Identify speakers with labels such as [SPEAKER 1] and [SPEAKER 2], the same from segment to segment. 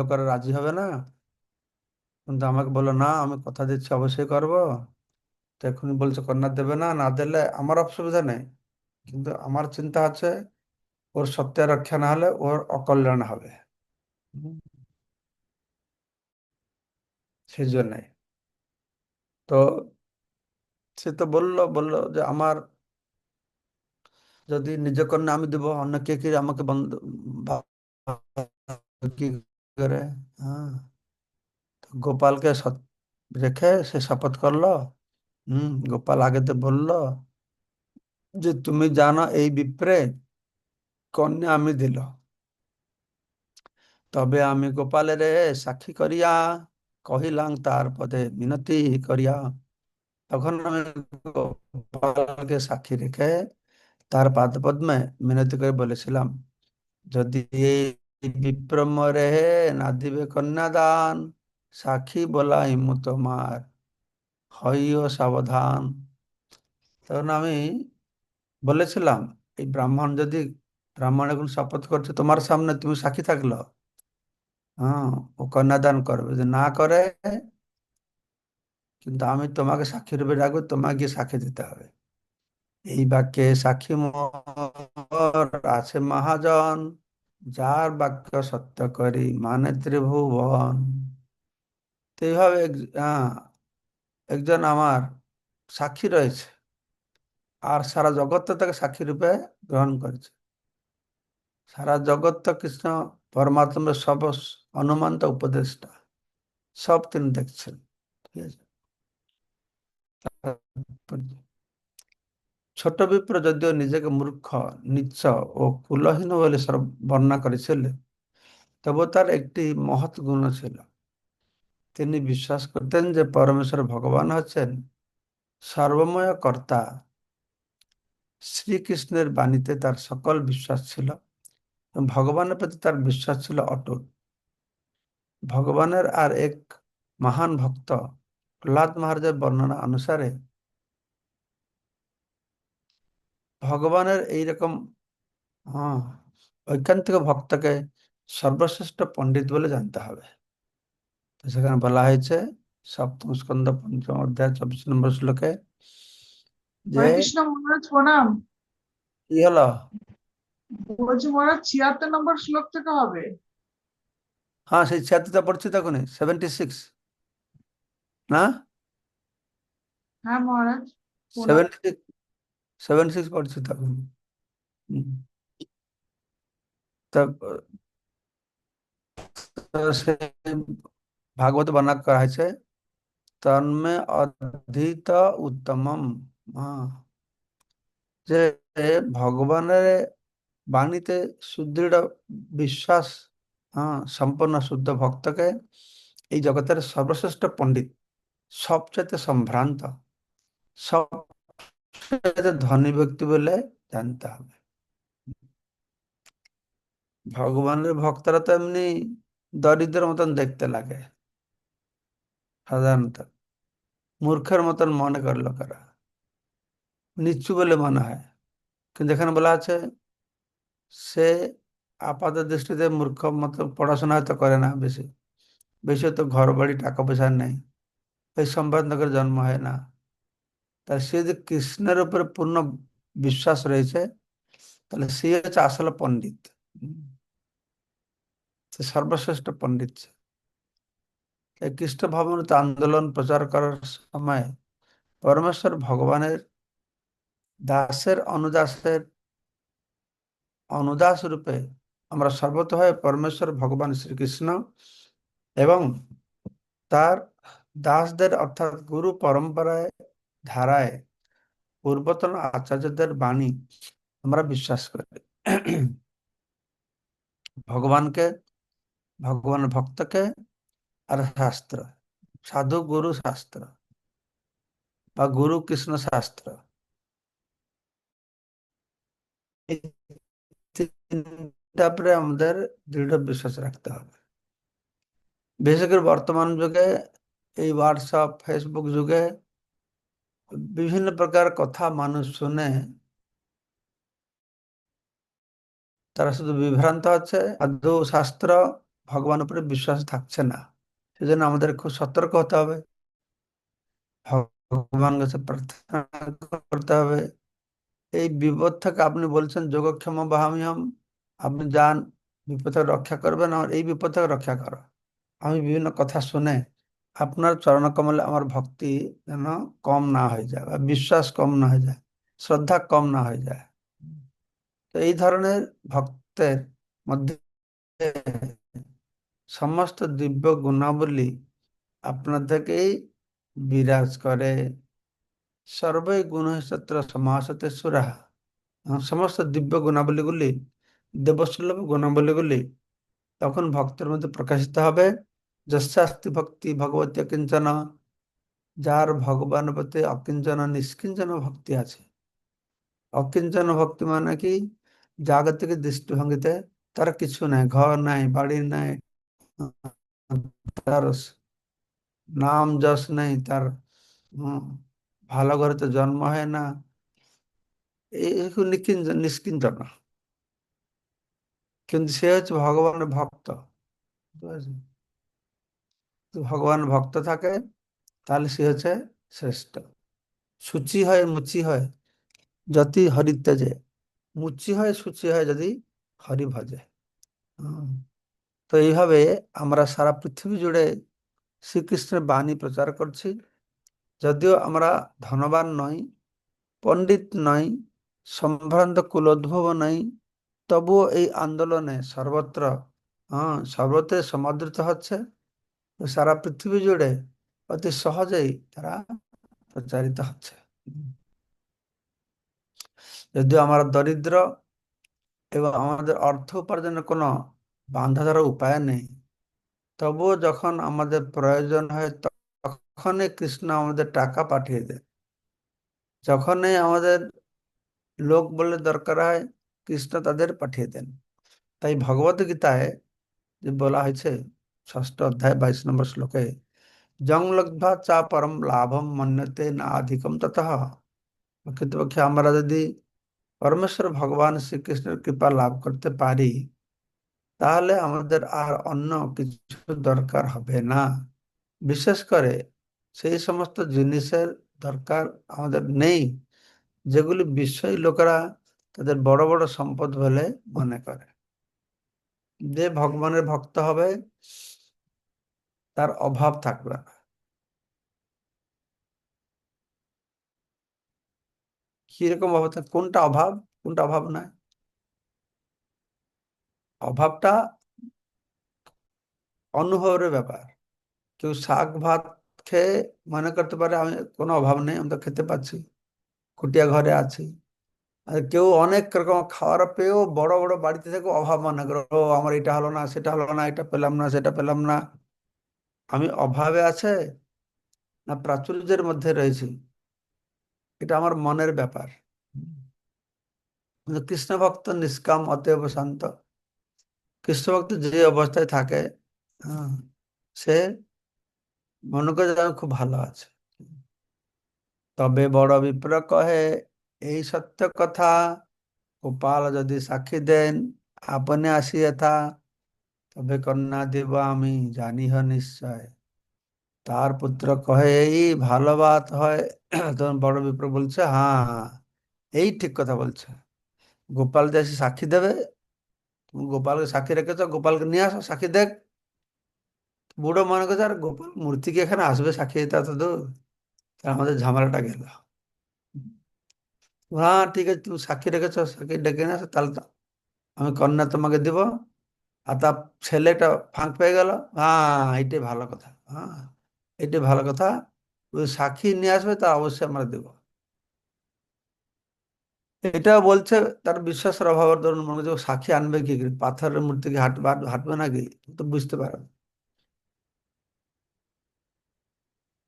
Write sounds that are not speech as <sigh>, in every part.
[SPEAKER 1] লোকেরা রাজি হবে না? কিন্তু আমাকে বলল না আমি কথা দিচ্ছি অবশ্যই করব। তো এখনই বলছে কন্যা দেবে না না দিলে আমার অসুবিধা নেই। কিন্তু আমার চিন্তা আছে ওর সত্যের রক্ষা না হলে ওর অকল্যাণ হবে। সেই জন্যই তো সে তো বলল বলল যে আমার যদি নিজে কন্যা আমি দেবো অন্য কে কে আমাকে বন্ধ কি করে হ্যাঁ। গোপালকে রেখে সে শপথ করল। হুম, গোপাল আগেতে বলল যে, তুমি জানো এই বিপ্রে কন্যা আমি দিল। তবে আমি গোপালের সাক্ষী করিয়া কহিলাম, তার পদে মিনতি করিয়া। তখন আমি গোপালকে সাক্ষী রেখে তার পাদপদ্মে মিনতি করে বলেছিলাম, যদি এই বিপ্র মরে না দিবে কন্যাদান, সাক্ষী বলাই মু তোমার। হইও সাবধান। তখন আমি বলেছিলাম, এই ব্রাহ্মণ যদি ব্রাহ্মণ এখন শপথ করছে তোমার সামনে, তুমি সাক্ষী থাকল? হ্যাঁ ও কন্যাদান করবে। যদি না করে, কিন্তু আমি তোমাকে সাক্ষী রূপে রাখব তোমাকে সাক্ষী দিতে হবে। এই বাক্যে সাক্ষী আছে মহাজন। যার বাক্য সত্য করি মানে ত্রিভুবন। এইভাবে একজন আমার সাক্ষী রয়েছে আর সারা জগৎ তো তাকে সাক্ষী রূপে গ্রহণ করেছে। সারা জগৎ তো কৃষ্ণ পরমাত্মার সব অনুমানটা উপদেশটা সব তিনি দেখছেন। ঠিক আছে? ছোট বিপ্র যদিও নিজেকে মূর্খ নিচ্ছ ও কুলহীন বলে বর্ণনা করেছিলেন তবু তার একটি মহৎ গুণ ছিল তিনি বিশ্বাস করতেন যে পরমেশ্বর ভগবান হচ্ছেন সর্বময় কর্তা শ্রীকৃষ্ণের বাণীতে তার সকল বিশ্বাস ছিল ভগবানের প্রতি তার বিশ্বাস ছিল অটুট ভগবানের আর এক মহান ভক্ত প্রহ্লাদ মহারাজের বর্ণনা অনুসারে ভগবানের এইরকম হ্যাঁ ঐকান্তিক ভক্তকে সর্বশ্রেষ্ঠ পণ্ডিত বলে জানতে হবে। তো সেখানে বলা হয়েছে সপ্তম স্কন্দ পঞ্চম অধ্যায় চব্বিশ নম্বর শ্লোকে যে
[SPEAKER 2] কৃষ্ণ মহারাজ প্রণাম।
[SPEAKER 1] কি হলো?
[SPEAKER 2] বলছি মহারাজ ছিয়াত্তর নম্বর শ্লোক থেকে হবে।
[SPEAKER 1] হ্যাঁ সেই ছিয়াত্তরটা পড়ছি তখনই সেভেন্টি সিক্স না?
[SPEAKER 2] হ্যাঁ মহারাজ
[SPEAKER 1] সেভেন্টি সিক্স সেভেন্টি সিক্স পড়ছি তখন। ভাগবত বর্ণনা করা হয়েছে, তন্মে অধীত উত্তমম। হ্যাঁ যে ভগবানের বাণীতে সুদৃঢ় বিশ্বাস হ্যাঁ সম্পূর্ণ শুদ্ধ ভক্তকে এই জগতের সর্বশ্রেষ্ঠ পণ্ডিত, সবচেয়ে সম্ভ্রান্ত সবচেয়ে ধনী ব্যক্তি বলে জানতে হবে। ভগবানের ভক্তরা তো এমনি দরিদ্রের মতন দেখতে লাগে। সাধারণত। মূর্খের মতন মনে করে লোকেরা। নিচু বলে মনে হয়। কিন্তু এখানে বলা আছে, সে আপাত দৃষ্টিতে মূর্খ মতো পড়াশোনা হয়তো করে না বেশি। বেশি তো ঘর বাড়ি টাকা পয়সা নেই। এই সম্পাদকের জন্ম হয় না। তা সে যে কৃষ্ণের উপরে পূর্ণ বিশ্বাস রয়েছে, তাহলে সে হচ্ছে আসলে পণ্ডিত সে সর্বশ্রেষ্ঠ পণ্ডিত। এই খ্রিস্ট ভাবনাতে আন্দোলন প্রচার করার সময় পরমেশ্বর ভগবানের দাসের অনুদাসের অনুদাস রূপে আমরা সর্বত হয় পরমেশ্বর ভগবান শ্রীকৃষ্ণ এবং তার দাসদের অর্থাৎ গুরু পরম্পরায় ধারায় পূর্বতন আচার্যদের বাণী আমরা বিশ্বাস করি ভগবানকে, ভগবান ভক্তকে আর শাস্ত্র, সাধু গুরু শাস্ত্র বা গুরু কৃষ্ণ শাস্ত্র। উপরে আমাদের দৃঢ় বিশ্বাস রাখতে হবে। বিশেষ করে বর্তমান যুগে এই হোয়াটসঅ্যাপ ফেসবুক যুগে বিভিন্ন প্রকার কথা মানুষ শুনে তারা শুধু বিভ্রান্ত হচ্ছে আদৌ শাস্ত্র, ভগবান উপরে বিশ্বাস থাকছে না। সেজন্য আমাদের খুব সতর্ক হতে হবে। ভগবান কাছে প্রার্থনা করতে হবে। এই বিপদ থেকে আপনি বলছেন, যোগক্ষেম বাহামিহম আপনি যান বিপদ রক্ষা করবেন আমার এই বিপদ থেকে রক্ষা করো। আমি বিভিন্ন কথা শুনে আপনার চরণকমলে আমার ভক্তি যেন কম না হয়ে যায় বা বিশ্বাস কম না হয়ে যায়, শ্রদ্ধা কম না হয়ে যায়। তো এই ধরনের ভক্তের মধ্যে সমস্ত দিব্য গুণাবলী আপনার থেকেই বিরাজ করে। সর্বই গুণ সত্র সমাসতে সুরা সমস্ত দিব্য গুণাবলীগুলি, দেবসুলভ গুণাবলীগুলি তখন ভক্তের মধ্যে প্রকাশিত হবে। যশাস্তি ভক্তি ভগবতী কিঞ্চন, যার ভগবান প্রতি অকিঞ্চন, নিষ্কিঞ্চন ভক্তি আছে। অকিঞ্চন ভক্তি মানে কি? জাগতিক দৃষ্টিভঙ্গিতে তার কিছু নাই, ঘর নাই, বাড়ি নাই, তার নাম যশ নেই, তার ভালো ঘরে তো জন্ম হয় না। নিষ্কিঞ্চন। কিন্তু সে হচ্ছে ভগবানের ভক্ত। ভগবান ভক্ত থাকে, তাহলে সে হচ্ছে শ্রেষ্ঠ। সূচি হয়, মুচি হয় যদি হরিতেজে মুচি হয়, সূচি হয়, যদি হরি ভজে তো এইভাবে আমরা সারা পৃথিবী জুড়ে শ্রীকৃষ্ণের বাণী প্রচার করছি। যদিও আমরা ধনবান নই, পণ্ডিত নই, সম্ভ্রান্ত কুলোদ্ভব নই, তবুও এই আন্দোলনে সর্বত্র হ্যাঁ সর্বত্র সমাদৃত হচ্ছে। সারা পৃথিবী জুড়ে অতি সহজেই তারা প্রচারিত হচ্ছে। যদিও আমরা দরিদ্র এবং আমাদের অর্থ উপার্জনের কোনো বান্ধা ধরার উপায় নেই, তবুও যখন আমাদের প্রয়োজন হয় তখনই কৃষ্ণ আমাদের টাকা পাঠিয়ে দেয় যখনই আমাদের লোক বলে দরকার হয়, কৃষ্ণ তাদের পাঠিয়ে দেন। তাই ভগবত গীতায় যে বলা হয়েছে ষষ্ঠ অধ্যায়, বাইশ নম্বর শ্লোকে, জং লব্ধা চা পরম লাভম মন্যতে না অধিকম তথা প্রকৃতপক্ষে আমরা যদি পরমেশ্বর ভগবান শ্রীকৃষ্ণের কৃপা লাভ করতে পারি, তাহলে আমাদের আর অন্য কিছু দরকার হবে না। বিশেষ করে সেই সমস্ত জিনিসের দরকার আমাদের নেই, যেগুলি বিশ্বই লোকেরা তাদের বড় বড় সম্পদ বলে মনে করে। যে ভগবানের ভক্ত হবে তার অভাব থাকবে না। কীরকম অভাব কোনটা অভাব কোনটা অভাব নয়? অভাবটা অনুভবের ব্যাপার। কেউ শাক ভাত খেয়ে মনে করতে পারে, আমি কোনো অভাব নেই, আমি তো খেতে পাচ্ছি কুটিয়া ঘরে আছি। আর কেউ অনেক রকম খাওয়ার পেয়েও বড় বড় বাড়িতে থেকে অভাব মনে করো আমার এটা হলো না, সেটা হলো না, এটা পেলাম না, সেটা পেলাম না। আমি অভাবে আছে না প্রাচুর্যের মধ্যে রয়েছি? এটা আমার মনের ব্যাপার। কৃষ্ণ ভক্ত নিষ্কাম অতএব শান্ত। কৃষ্ণ ভক্ত যে অবস্থায় থাকে হ্যাঁ, সে মনে করে যেন খুব ভালো আছে। তবে বড় বিপ্র কহে এই সত্য কথা গোপাল যদি সাক্ষী দেন আপনে আসিয়া তবে কন্যা দেব, আমি জানিহ নিশ্চয়। তার পুত্র কহে, এই ভালো বাত হয়। <clears throat> তখন বড় বিপ্র বলছে হ্যাঁ হ্যাঁ এই ঠিক কথা বলছে। গোপাল যে এসে সাক্ষী দেবে। তুমি গোপালকে সাক্ষী রেখেছ, গোপালকে নিয়ে আসো, সাক্ষী দেখ। বুড়ো মনে করছে, আর গোপাল মূর্তি কি এখানে আসবে সাক্ষী দিতে এত দূর আমাদের ঝামেলাটা গেল। হ্যাঁ ঠিক আছে, তুমি সাক্ষী রেখেছ, সাক্ষী ডেকে নিয়ে আসো, তাহলে আমি কন্যা তোমাকে দিব। আর তার ছেলেটা ফাঁক পেয়ে গেল। হ্যাঁ এইটাই ভালো কথা। হ্যাঁ এটাই ভালো কথা। ওই সাক্ষী নিয়ে আসবে, তা অবশ্যই আমরা দেব। এটা বলছে তার বিশ্বাসের অভাবের ধরুন মনে হচ্ছে সাক্ষী আনবে কি? পাথরের মূর্তিকে হাঁটবে হাঁটবে নাকি? তো বুঝতে পারে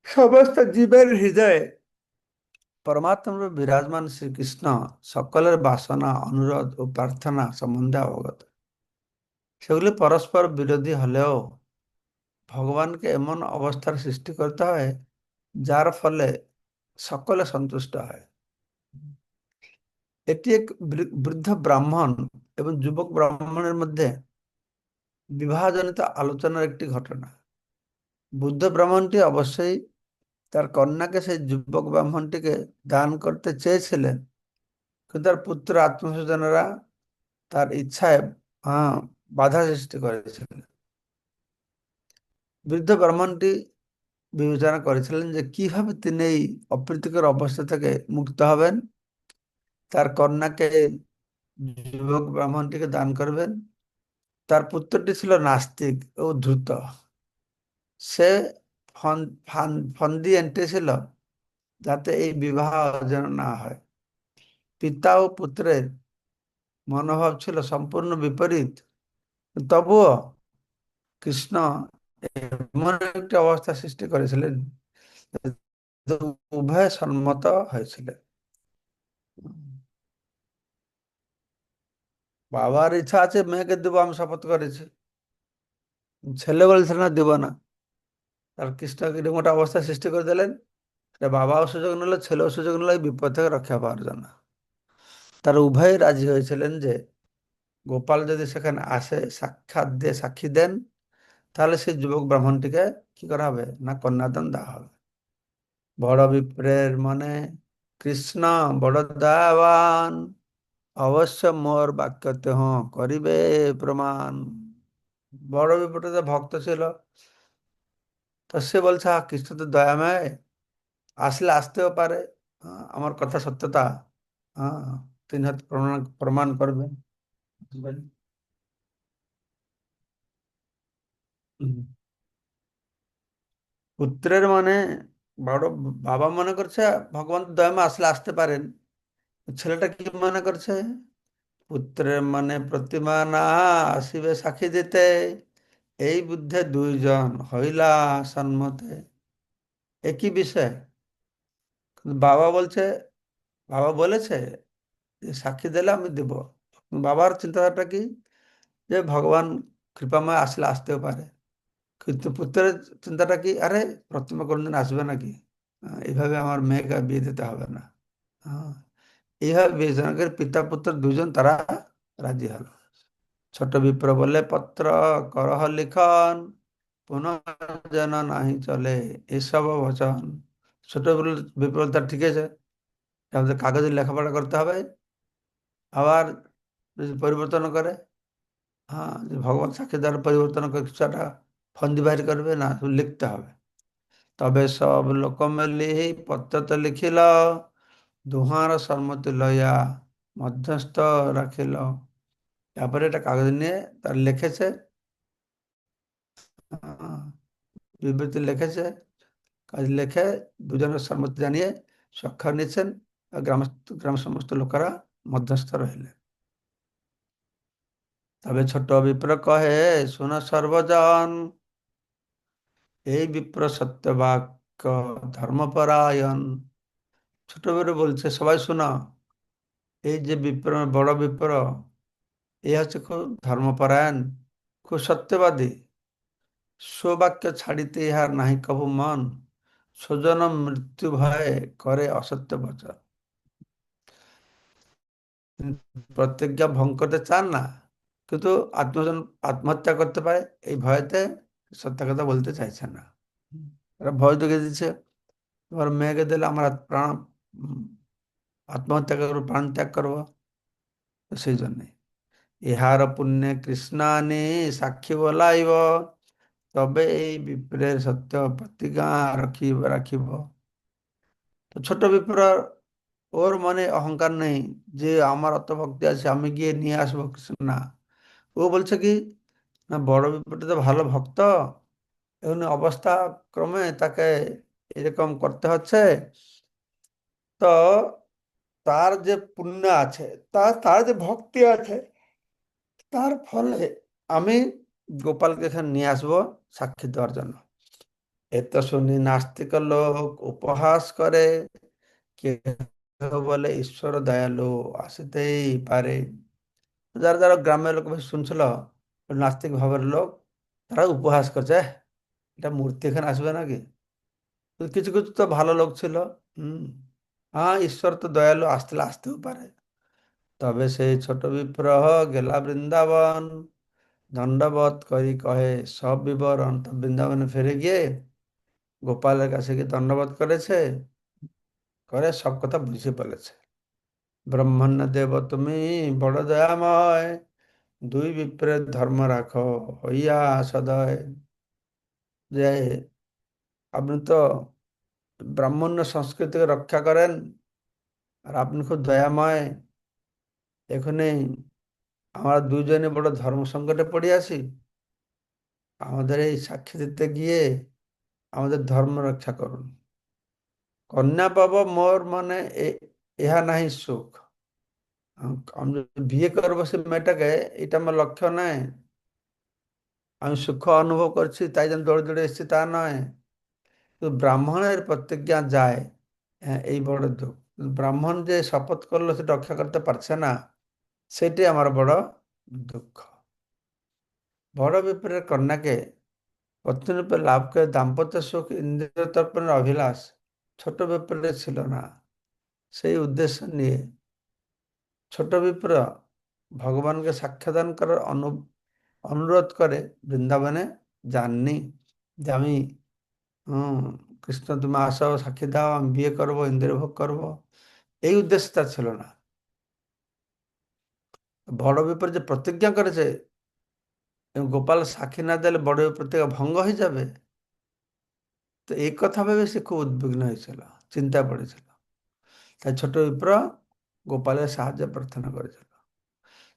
[SPEAKER 1] সমস্ত জীবের হৃদয়ে পরমাত্মা বিরাজমান শ্রীকৃষ্ণ সকলের বাসনা, অনুরোধ ও প্রার্থনা সম্বন্ধে অবগত। সেগুলি পরস্পর বিরোধী হলেও ভগবানকে এমন অবস্থার সৃষ্টি করতে হয়, যার ফলে সকলে সন্তুষ্ট হয়। এটি এক বৃদ্ধ ব্রাহ্মণ এবং যুবক ব্রাহ্মণের মধ্যে বিবাহজনিত আলোচনার একটি ঘটনা। বুদ্ধ ব্রাহ্মণটি অবশ্যই তার কন্যাকে সেই যুবক ব্রাহ্মণটিকে দান করতে চেয়েছিলেন, কিন্তু তার পুত্র আত্মস্বজনেরা তার ইচ্ছায় বাধা সৃষ্টি করেছিলেন। বৃদ্ধ ব্রাহ্মণটি বিবেচনা করেছিলেন যে কীভাবে তিনি এই অপ্রীতিকর অবস্থা থেকে মুক্ত হবেন, তার কন্যাকে যুবক ব্রাহ্মণটিকে দান করবেন, তার পুত্রটি ছিল নাস্তিক ও ধূর্ত। সে ফন, ফান, ফন্দি এঁটেছিল যাতে এই বিবাহ যেন না হয়। পিতা ও পুত্রের মনোভাব ছিল সম্পূর্ণ বিপরীত। তবুও কৃষ্ণ এমন একটি অবস্থা সৃষ্টি করেছিলেন উভয় সম্মত হয়েছিলেন। বাবার ইচ্ছা আছে, মেয়েকে দেবো, আমি শপথ করেছি। ছেলে বলছে না, দেবো না। তার কৃষ্ণ এরকম একটা অবস্থা সৃষ্টি করে দিলেন এটা বাবাও সুযোগ নিল, ছেলেও সুযোগ নিল বিপদ থেকে রক্ষা পাওয়ার জন্য। তার উভয় রাজি হয়েছিলেন যে গোপাল যদি সেখানে আসে সাক্ষাৎ দিয়ে সাক্ষী দেন তাহলে সেই যুবক ব্রাহ্মণটিকে কি করা হবে? না কন্যাদান দেওয়া হবে। বড় বিপ্রের মনে কৃষ্ণ বড় দয়াবান অবশ্য মোর বাক্যতে হ করিবে প্রমাণ। বড় বিপ্রতে ভক্ত ছিল তো সে বলছে "হ্যাঁ, কৃষ্ণ তো দয়াময় আসলে আসতেও পারে। আমার কথা সত্যতা হ্যাঁ তিনি হয়তো প্রমাণ প্রমাণ করবেন। পুত্রের মানে বড় বাবা মনে করছে ভগবান দয়াময় আসলে আসতে পারেন ছেলেটা কি মনে করছে পুত্রের মানে প্রতিমা না আসিবে সাক্ষী দিতে এই বুদ্ধে দুইজন হইলা সন্মতে একই বিষয় বাবা বলছে বাবা বলেছে যে সাক্ষী দিলে আমি দেব বাবার চিন্তাধারাটা কি? যে ভগবান কৃপাময় আসলে আসতেও পারে। কিন্তু পুত্রের চিন্তাটা কি? আরে প্রতিমা কোনদিন আসবে নাকি? এইভাবে আমার মেয়েকে বিয়ে দিতে হবে না। এইভাবে বিবেচনা করে পিতা পুত্র দুজন তারা রাজি হল। ছোট বিপ্র বলে পত্র করহ লিখন, পুনঃ যেন নাহি চলে, এসব বচন। ছোট বিপ্র তার ঠিক আছে। কাগজে লেখাপড়া করতে হবে। আবার পরিবর্তন করে। হ্যাঁ ভগবান সাক্ষী দ্বারা পরিবর্তন করে কিছু একটা ফন্দি বাহির করবে না লিখতে হবে। তবে সব লোক মিলি পত্র লিখিল দুহার সম্মতি লইয়া মধ্যস্থ রাখিল। তারপরে এটা কাগজ নিয়ে তার লিখেছে। আহ, বিবৃতি লিখেছে। কাজ লিখে দুজনের সম্মতি জানিয়ে স্বাক্ষর নিয়েছেন গ্রাম গ্রাম সমস্ত লোকেরা মধ্যস্থ রহিলেন তবে ছোট বিপ্র কহে, শুন সর্বজন, এই বিপ্র সত্য বাক্য ধর্মপরায়ণ। ছোট বিপ্র বলছে, সবাই শোনা, এই যে বিপ্র, বড় বিপ্র এই হচ্ছে খুব ধর্মপরায়ণ, খুব সত্যবাদী। সৌবাক্য ছাড়িতে ইহার নাহি কবু মন স্বজন মৃত্যু ভয়ে করে অসত্য বচন। প্রতিজ্ঞা ভঙ্গ করতে চান না? কিন্তু আত্মজন আত্মহত্যা করতে পারে এই ভয়তে সত্য কথা বলতে চাইছে না। এরা ভয় দেখে দিচ্ছে এবার মেয়েকে দিলে আমার প্রাণ আত্মহত্যা করব প্রাণ ত্যাগ করব তো সেই জন্যে। ইহার পুণ্যে কৃষ্ণানি সাক্ষী বলাইব তবে এই বিপ্রের সত্য প্রতিজ্ঞা রাখিব রাখিব। তো ছোট বিপ্র ওর মনে অহংকার নেই যে আমার অত ভক্তি আছে আমি গিয়ে নিয়ে আসব কৃষ্ণ না। ও বলছে কি, না, বড় বিপ্রটা তো ভালো ভক্ত। এখন অবস্থা ক্রমে তাকে এরকম করতে হচ্ছে। তো তার যে পুণ্য আছে তার তার যে ভক্তি আছে, তার ফলে আমি গোপালকে এখানে নিয়ে আসব সাক্ষী দেওয়ার জন্য। এত শুনি নাস্তিক লোক উপহাস করে। কেউ বলে, ঈশ্বর দয়ালু আসতেই পারে। যারা যারা গ্রামের লোক শুনছিল নাস্তিক ভাবের লোক তারা উপহাস করছে "এহ, এটা মূর্তি এখানে আসবে নাকি? কিছু কিছু তো ভালো লোক ছিল হুম হ্যাঁ ঈশ্বর তো দয়ালু আসতে আসতেও পারে। তবে সেই ছোট বিপ্রহ গেলা বৃন্দাবন দণ্ডবত করি কহে সব বিবরণ তো বৃন্দাবনে ফিরে গিয়ে গোপালের কাছে গিয়ে দণ্ডবত করেছে করে সব কথা বুঝে বলেছে। ব্রহ্মণ্য দেব তুমি বড় দয়াময় দুই বিপ্রের ধর্ম রাখো, হইয়া সদয়। যে আপনি তো ব্রাহ্মণ্য সংস্কৃতিকে রক্ষা করেন আর আপনি খুব দয়াময়। এখানে আমরা দুজনে বড় ধর্ম সংকটে পড়ে আছি। আমাদের এই সাক্ষী দিতে গিয়ে আমাদের ধর্ম রক্ষা করুন। কন্যা পাব মোর মানে ইহা নাহি সুখ। আম- বিয়ে করব সে মেয়েটাকে, এটা আমার লক্ষ্য নয়। আমি সুখ অনুভব করছি, তাই জন্য দৌড়ে দৌড়ে এসেছি, তা নয়। তো ব্রাহ্মণের প্রতিজ্ঞা যায় হ্যাঁ এই বড় দুঃখ। ব্রাহ্মণ যে শপথ করল সেটা রক্ষা করতে পারছে না, সেটাই আমার বড় দুঃখ। বড় বিপ্রের কন্যাকে পত্নীরূপে লাভ করে দাম্পত্য সুখ ইন্দ্রিয় তর্পণের অভিলাষ ছোট বিপ্রে ছিল না। সেই উদ্দেশ্য নিয়ে ছোট বিপ্র ভগবানকে সাক্ষাদান করার অনু অনুরোধ করে বৃন্দাবনে যাননি যে আমি হম কৃষ্ণ তুমি আসো সাক্ষী দাও আমি বিয়ে করবো ইন্দ্রিয় ভোগ করবো এই উদ্দেশ্য তার ছিল না বড় বিপ্র যে প্রতিজ্ঞা করেছে এবং গোপাল সাক্ষী না দিলে বড় প্রতিজ্ঞা ভঙ্গ হয়ে যাবে তো এই কথা ভেবে সে খুব উদ্বিগ্ন হয়েছিল চিন্তায় পড়েছিল তাই ছোট বিপ্র গোপালের সাহায্য প্রার্থনা করেছিল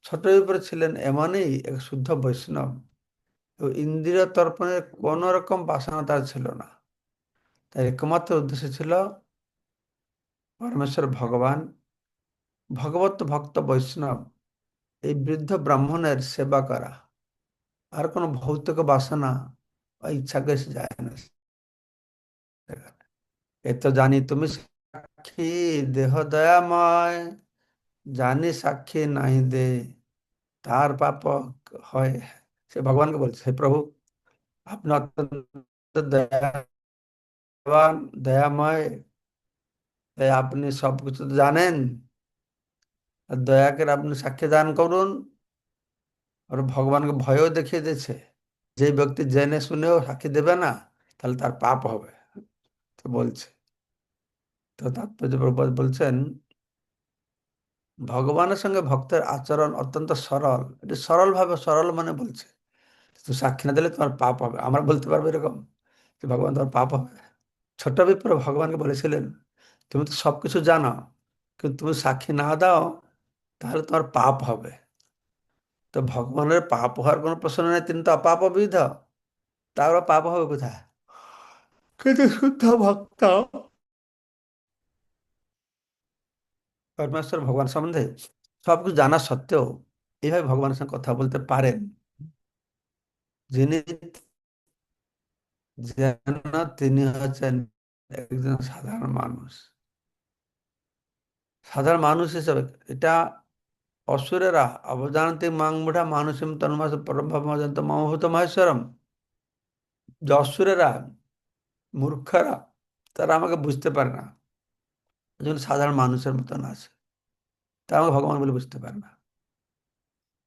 [SPEAKER 1] ছোট বিপ্র ছিলেন এমনই এক শুদ্ধ বৈষ্ণব এবং ইন্দ্রিয় তর্পণের কোন রকম বাসনা তার ছিল না। তার একমাত্র উদ্দেশ্য ছিল পরমেশ্বর ভগবান, ভগবত ভক্ত বৈষ্ণব, এই বৃদ্ধ ব্রাহ্মণের সেবা করা। আর কোনো ভৌতিক বাসনা বা ইচ্ছাকে যায় না। এ তো জানি তুমি সাক্ষী, দেহ দয়াময়, জানি সাক্ষী নাই দে, তার পাপ হয়। সে ভগবানকে বলছে, হে প্রভু, আপনি অত্যন্ত দয়াবান, দয়াময়, তাই আপনি সবকিছু জানেন। আর দয়া করে আপনি সাক্ষী দান করুন। আর ভগবানকে ভয়ও দেখিয়ে দিয়েছে, যে ব্যক্তি জেনে শুনেও সাক্ষী দেবে না, তাহলে তার পাপ হবে। তো বলছে তো তাৎপর্য প্রভুপাদ বলছেন, ভগবানের সঙ্গে ভক্তের আচরণ অত্যন্ত সরল। এটি সরল ভাবে সরল মানে বলছে, তুমি সাক্ষী না দিলে তোমার পাপ হবে। আমরা বলতে পারব এরকম যে, ভগবান তোমার পাপ হবে। ছোট বিপ্র ভগবানকে বলেছিলেন, তুমি তো সব কিছু জানো, কিন্তু তুমি সাক্ষী না দাও, তাহলে তোমার পাপ হবে। তো ভগবানের পাপ হওয়ার কোনো প্রশ্ন নেই, তিনি তো অপাপবিধ। তারও পাপ হবে কোথায়? কিন্তু শুদ্ধ ভক্ত পরমেশ্বর ভগবান সম্বন্ধে সবকিছু জানা সত্ত্বেও এইভাবে ভগবানের সঙ্গে কথা বলতে পারেন। যিনি যেন তিনি হচ্ছেন একজন সাধারণ মানুষ। সাধারণ মানুষ হিসেবে এটা অসুরেরা অবজানতে মাংমুঢ়া মানুষম তন্মাস পরমভাবন্ত মমভূত মহেশ্বরম। যে অসুরেরা, মূর্খরা, তারা আমাকে বুঝতে পারে না। একজন সাধারণ মানুষের মতন আছে। তা আমাকে ভগবান বলে বুঝতে পারে না।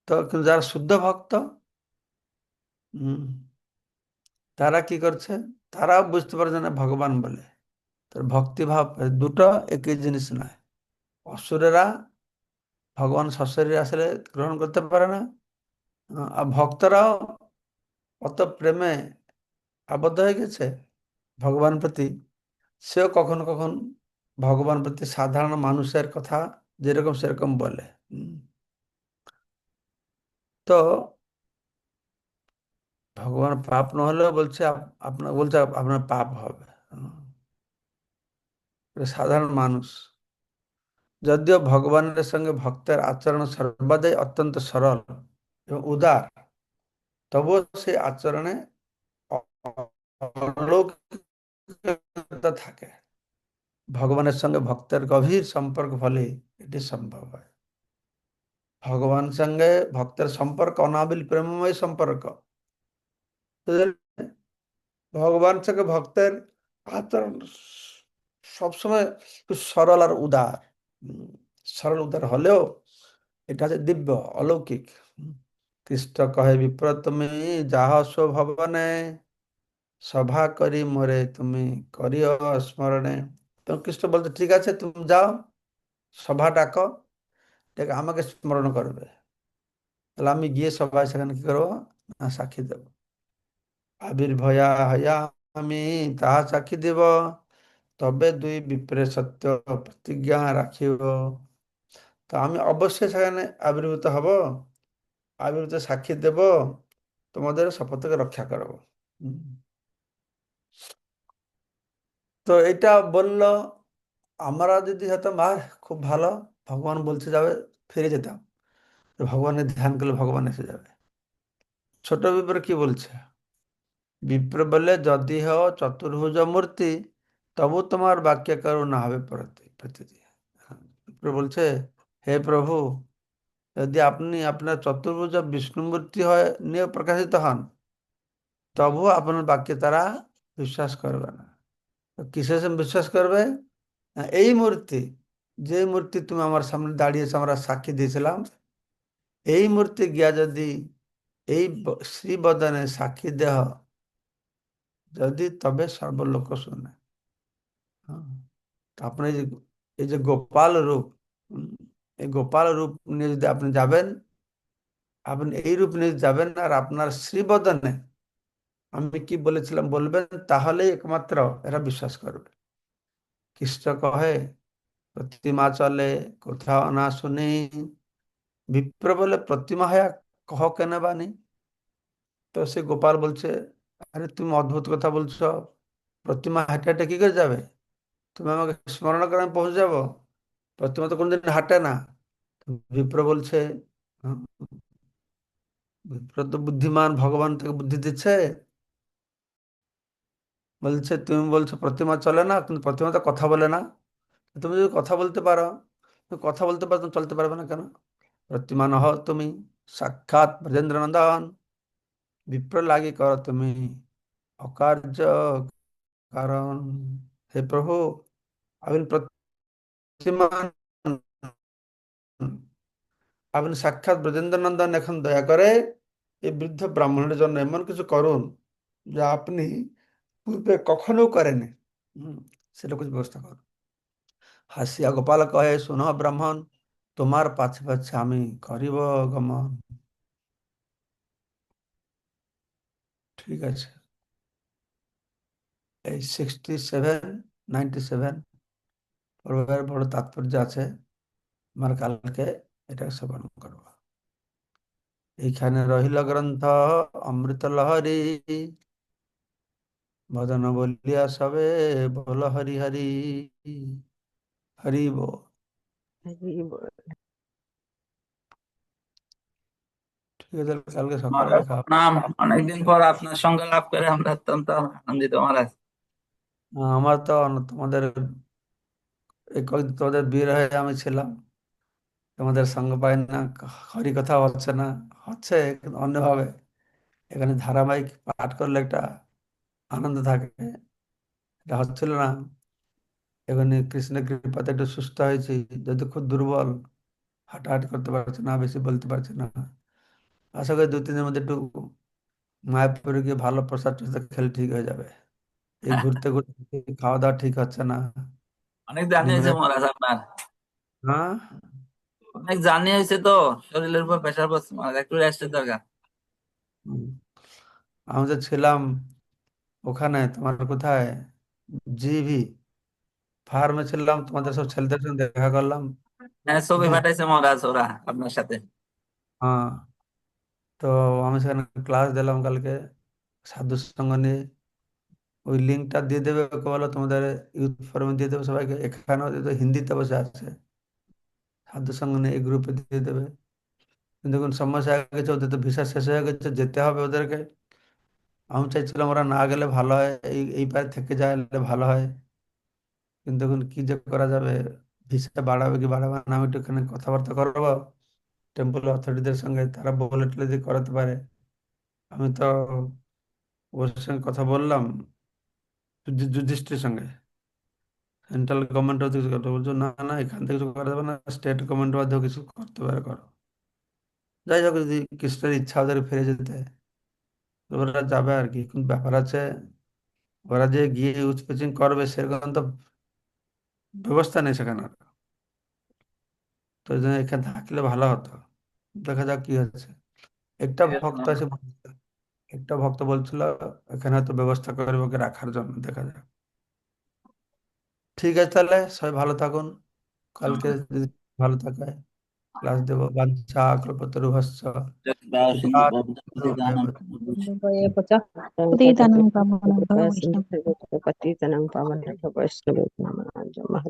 [SPEAKER 1] তো কিন্তু যারা শুদ্ধ ভক্ত তারা কি করছে? তারাও বুঝতে পারছে না, ভগবান বলে। তার ভক্তিভাব দুটো একই জিনিস নয়। অসুরেরা ভগবান সশরীরে আসলে গ্রহণ করতে পারে না আর ভক্তরাও অত প্রেমে আবদ্ধ হয়ে গেছে ভগবান প্রতি। সেও কখনো কখন ভগবান প্রতি সাধারণ মানুষের কথা যেরকম সেরকম বলে। তো ভগবান পাপ না হলেও বলছে আপনার বলছে আপনার পাপ হবে। সাধারণ মানুষ। যদিও ভগবানের সঙ্গে ভক্তের আচরণ সর্বদাই অত্যন্ত সরল এবং উদার, তবুও সেই আচরণে থাকে। ভগবানের সঙ্গে ভক্তের গভীর সম্পর্ক ফলে এটি সম্ভব হয়। ভগবান সঙ্গে ভক্তের সম্পর্ক অনাবিল প্রেমময় সম্পর্ক। ভগবান সঙ্গে ভক্তের আচরণ সবসময় সরল আর উদার। সরল উদার হলেও এটা হচ্ছে দিব্য, অলৌকিক। কৃষ্ণ কহে বিপ্র তুমি যাহ স্বভবনে সভা করি মোরে, তুমি করিও স্মরণে। তো কৃষ্ণ বলতে ঠিক আছে তুমি যাও সভা ডাকো ডেকে আমাকে স্মরণ করবে তাহলে আমি গিয়ে সবাই সেখানে কি করবো না সাক্ষী দেব আবির্ভয়া হইয়া আমি তাহা সাক্ষী দেব তবে দুই বিপ্রে সত্য প্রতিজ্ঞা রাখিব তো আমি অবশ্যই সেখানে আবির্ভূত হব আবির্ভূত সাক্ষী দেব তোমাদের শপথকে রক্ষা করব হুম। তো এটা বলল আমরা যদি হয়তো মা খুব ভালো ভগবান বলছে যাবে ফিরে যেতাম। ভগবানের ধ্যান করলে ভগবান এসে যাবে। ছোট বিপ্র কি বলছে? বিপ্র বলে যদি হও চতুর্ভুজ মূর্তি তবু তোমার বাক্য কারও না হবে প্রতি প্রতিটি। হ্যাঁ, বিপ্র বলছে হে প্রভু যদি আপনি আপনার চতুর্ভুজ বিষ্ণু মূর্তি হয় নিয়ে প্রকাশিত হন তবু আপনার বাক্যে তারা বিশ্বাস করবে না। কিসের বিশ্বাস করবে এই মূর্তি, যে মূর্তি তুমি আমার সামনে দাঁড়িয়েছে, আমরা সাক্ষী দিয়েছিলাম, এই মূর্তি গিয়া যদি এই শ্রীবদনে সাক্ষী দেহ, যদি তবে সর্বলোক শুনে। আপনি এই যে গোপাল রূপ এই গোপাল রূপ নিয়ে যদি আপনি যাবেন, আপনি এই রূপ নিয়ে যাবেন আর আপনার শ্রীবদনে আমি কি বলেছিলাম? বলবেন, তাহলেই একমাত্র এরা বিশ্বাস করবে। কৃষ্ণ কহে, প্রতিমা চলে, কোথাও না শুনি। বিপ্র বলে, প্রতিমা হয়া কহ কেন বাণী তো সে গোপাল বলছে, আরে তুমি অদ্ভুত কথা বলছো। প্রতিমা হাঁটে হাঁটে কি করে যাবে? তুমি আমাকে স্মরণ করে আমি পৌঁছে যাব? প্রতিমা তো কোনদিন হাঁটে না। বিপ্র বলছে বিপ্র তো বুদ্ধিমান, ভগবান থেকে বুদ্ধি দিচ্ছে। বলছে, তুমি বলছো প্রতিমা চলে না, কিন্তু প্রতিমা তো কথা বলে না। তুমি যদি কথা বলতে পারো, তুমি কথা বলতে পারো, তুমি চলতে পারবে না কেন? প্রতিমা নহ তুমি, সাক্ষাৎ ব্রজেন্দ্র নন্দন বিপ্র লাগি করো তুমি, অকার্য কারণ। হে প্রভু আপনি প্রতিমা আপনি সাক্ষাৎ ব্রজেন্দ্র নন্দন এখন দয়া করে এই বৃদ্ধ ব্রাহ্মণের জন্য এমন কিছু করুন, যা আপনি পূর্বে কখনো করেনি সেটা কিছু ব্যবস্থা করুন হাসিয়া গোপাল কহে শুনো ব্রাহ্মণ তোমার পাছে পাছে আমি করিব গমন ঠিক আছে এই সিক্সটি সেভেন নাইনটি সেভেন পর্বের বড় তাৎপর্য আছে। আমার কালকে এটা শ্রবণ করব। এইখানে রহিল গ্রন্থ অমৃত লহরী। ভজন বলিয়া সবে বল হরি হরি হরি বল। ঠিক আছে কালকে সকালে দেখা
[SPEAKER 3] প্রণাম। অনেকদিন পর আপনার সঙ্গে লাভ করে আমরা অত্যন্ত আনন্দিত মহারাজ।
[SPEAKER 1] আমার তো তোমাদের তোমাদের বিয়ে হয়ে আমি ছিলাম। তোমাদের সঙ্গ পাই না হরি কথা হচ্ছে না হচ্ছে কিন্তু অন্যভাবে। এখানে ধারাবাহিক পাঠ করলে একটা আনন্দ থাকে। এটা হচ্ছিল না এখানে কৃষ্ণের কৃপাতে একটু সুস্থ হয়েছি যদি খুব দুর্বল হাঁটাহাঁটি করতে পারছে না বেশি বলতে পারছে না। আশা করি দু তিন দিনের মধ্যে একটু মায়াপুরে গিয়ে ভালো প্রসাদ টসাদ খেলে ঠিক হয়ে যাবে। এই <laughs> ঘুরতে ঘুরতে খাওয়া দাওয়া ঠিক হচ্ছে না।
[SPEAKER 3] অনেক জার্নি হয়েছে মহারাজ আপনার।
[SPEAKER 1] হ্যাঁ?
[SPEAKER 3] অনেক জার্নি হয়েছে তো শরীরের উপর প্রেশার পড়ছে। একটু রেস্টের দরকার।
[SPEAKER 1] আমি তো ছিলাম ওখানে তোমার কোথায় জিভি ফার্মে ছিলাম তোমাদের সব ছেলেদের সঙ্গে দেখা করলাম
[SPEAKER 3] হ্যাঁ ছবি
[SPEAKER 1] হ্যাঁ
[SPEAKER 3] পাঠাইছে মহারাজ ওরা আপনার সাথে
[SPEAKER 1] হ্যাঁ তো আমি সেখানে ক্লাস দিলাম কালকে সাধু সঙ্গ নিয়ে ওই লিঙ্কটা দিয়ে দেবে ওকে বলো তোমাদের ইউথ ফোরামে দিয়ে দেবে সবাইকে এখানেও দিয়ে দেবে, হিন্দিতে বসে আছে সাধু সঙ্গ নিয়ে এই গ্রুপে দিয়ে দেবে কিন্তু এখন সমস্যা হয়ে গেছে ওদের তো ভিসা শেষ হয়ে গেছে যেতে হবে ওদেরকে আমি চাইছিলাম ওরা না গেলে ভালো হয়, এই এই পারে থেকে যায় ভালো হয়। কিন্তু এখন কি যে করা যাবে? ভিসা বাড়াবে কি বাড়াবে না? আমি একটু এখানে কথাবার্তা করব। টেম্পল অথরিটিদের সঙ্গে তারা বলে টলে দিয়ে করাতে পারে। আমি তো ওর সঙ্গে কথা বললাম যুধিষ্ঠির সঙ্গে। সেন্ট্রাল গভর্নমেন্ট কথা বলছো, না না, এখান থেকে কিছু করা যাবে না স্টেট গভর্নমেন্ট মাধ্যমে কিছু করতে পারে, করো। যাই হোক, যদি কৃষ্ণের ইচ্ছা ওদের ফিরে যেতে ওরা যাবে আর কি। কিন্তু ব্যাপার আছে ওরা যে গিয়ে উৎপেচিং করবে সেরকম তো ব্যবস্থা নেই সেখানে। তো জন্য এখানে থাকলে ভালো হতো। দেখা যাক কি হচ্ছে। একটা ভক্ত আছে একটা ভক্ত বলছিল এখানে হয়তো ব্যবস্থা করবে ওকে রাখার জন্য দেখা যাক। ঠিক আছে তাহলে সবাই ভালো থাকুন। কালকে যদি ভালো থাকে प्लस देव वंशा कृपतरुभस्य
[SPEAKER 4] पतितनं पावनं भव
[SPEAKER 5] पतितनं पावनं भव नमः।